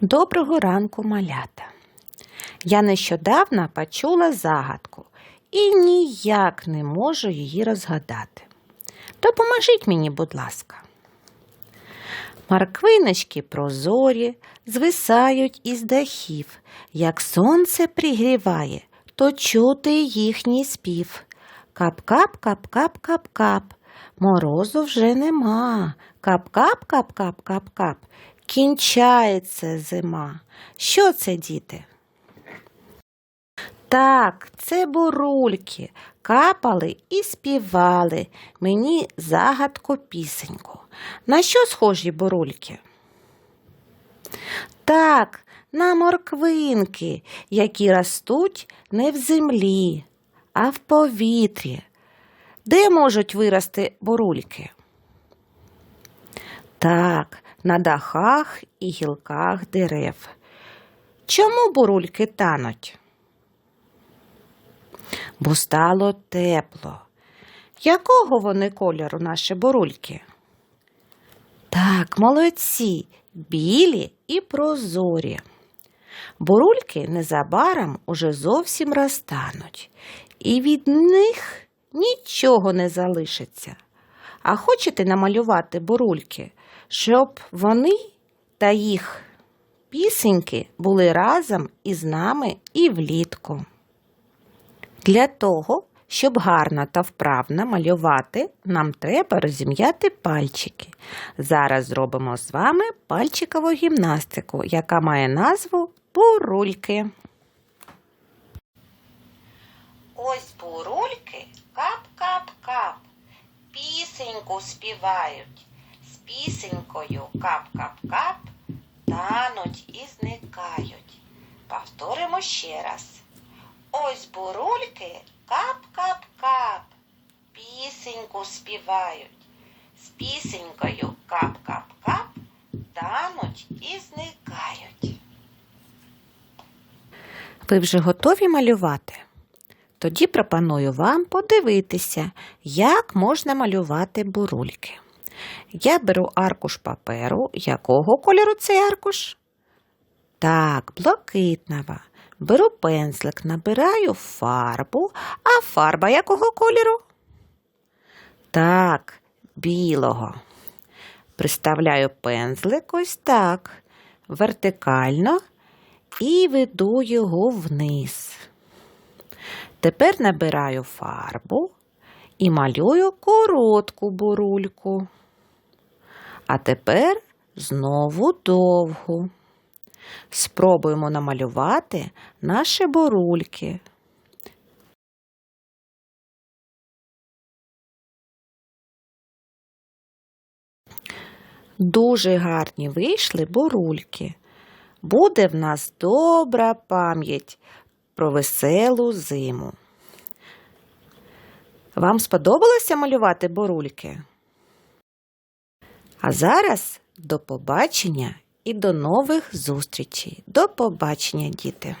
Доброго ранку, малята. Я нещодавно почула загадку і ніяк не можу її розгадати. Допоможіть мені, будь ласка. Марквиночки прозорі звисають із дахів. Як сонце пригріває, то чути їхній спів. Кап-кап, кап-кап, кап-кап. Морозу вже нема. Кап-кап, кап-кап, кап-кап. Кінчається зима. Що це, діти? Так, це бурульки. Капали і співали мені загадку пісеньку. На що схожі бурульки? Так, на морквинки, які ростуть не в землі, а в повітрі. Де можуть вирости бурульки? Так, на дахах і гілках дерев. Чому бурульки тануть? Бо стало тепло. Якого вони кольору наші бурульки? Так, молодці, білі і прозорі. Бурульки незабаром уже зовсім розтануть, і від них нічого не залишиться. А хочете намалювати бурульки, щоб вони та їх пісеньки були разом із нами і влітку. Для того, щоб гарно та вправно малювати, нам треба розім'яти пальчики. Зараз зробимо з вами пальчикову гімнастику, яка має назву бурульки. Ось бурульки кап-кап-кап, пісеньку співають. З пісенькою кап-кап-кап тануть і зникають. Повторимо ще раз. Ось бурульки кап-кап-кап, пісеньку співають. З пісенькою кап-кап-кап тануть і зникають. Ви вже готові малювати? Тоді пропоную вам подивитися, як можна малювати бурульки. Я беру аркуш паперу. Якого кольору цей аркуш? Так, блакитного. Беру пензлик, набираю фарбу, а фарба якого кольору? Так, білого. Приставляю пензлик ось так, вертикально і веду його вниз. Тепер набираю фарбу і малюю коротку бурульку. А тепер знову довгу. Спробуємо намалювати наші бурульки. Дуже гарні вийшли бурульки. Буде в нас добра пам'ять про веселу зиму. Вам сподобалося малювати борульки? А зараз до побачення і до нових зустрічей. До побачення, діти!